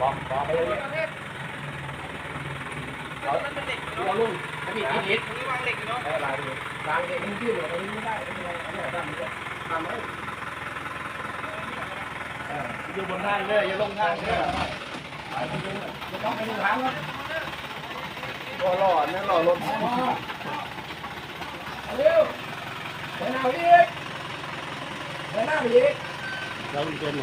บอกบอกไปเลยเราเราลุงถ้ามีที่นิดตรงนี้วางเหล็กอยู่เนาะเออลายดูลางเด็กมันยืดเลยตรงนี้ไม่ได้ไม่เป็นไรอันนี้ทำมันทำไว้เอออยู่บนทางเลยอย่าลงทางเลยไปตรงนี้ไม่ต้องไปดูทางแล้วรอรอเนี่ยรอรถเอาเร็วเดินหน้าไปอีกเดินหน้าไปอีกเราเป็นหน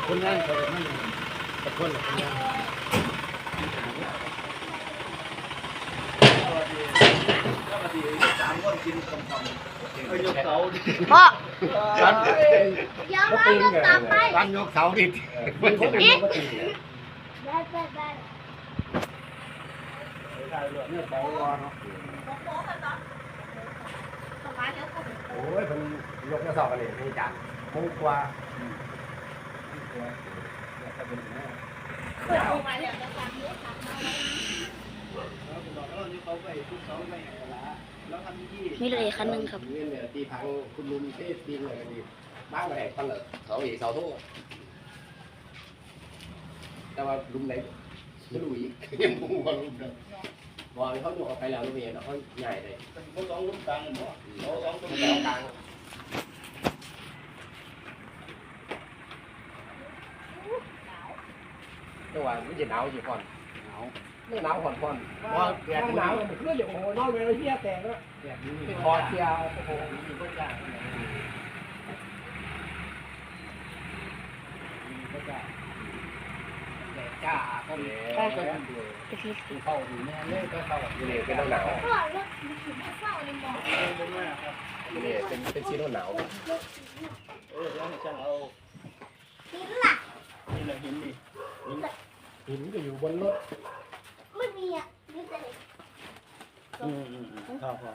กคนหลุมเดี๋ยวคนนั่นเขาจะนั่นตะคนหรอกคนนั่นพ่อร้านเดี๋ยวมาลูกกลับไปร้านยกเสาดิมันเขาเป็นปกติได้ได้ได้เนี่ยเสารอเนาะโอ้ยมันยกกระสอบกันเลยนี่จังมุกกว่า มีรถอีกคันหนึ่งครับเนเนี่ยตีพังคุณลุงเทศตีเลยดีบ้างไหนตั้งเลยเสาอีเสาโทแต่ว่าลุงไหนไม่รู้อีกยังมุงว่าลุงเดิมบอกเขาอยู่ออกไปแล้วลุงเมียเขาใหญ่เลยเขาสองลุ้มกลางเนาะเขาสองลางกลาง จังหวะมันจะหนาวอยู่ก่อนหนาวไม่หนาวก่อนก่อนว่าแดดหนาวมันขึ้นอยู่โอ้โหนอนเลยเฮียแตกแล้วแบบนี้เป็นคอเทียวโอ้โหมีก็จ้างก็จ้างแต่จ้าก็มีเข้ากันเลยเข้าอยู่แน่เลยก็เข้านี่นี่เป็นหนาวพ่อรถมันถึงไม่เศร้าเลยหมอนี่เป็นเป็นซีโร่หนาวเออแล้วช่างเอา หินก็อยู่บนรถไม่มีอะมีแต่เหล็ก อืมอืมอืมพอพอ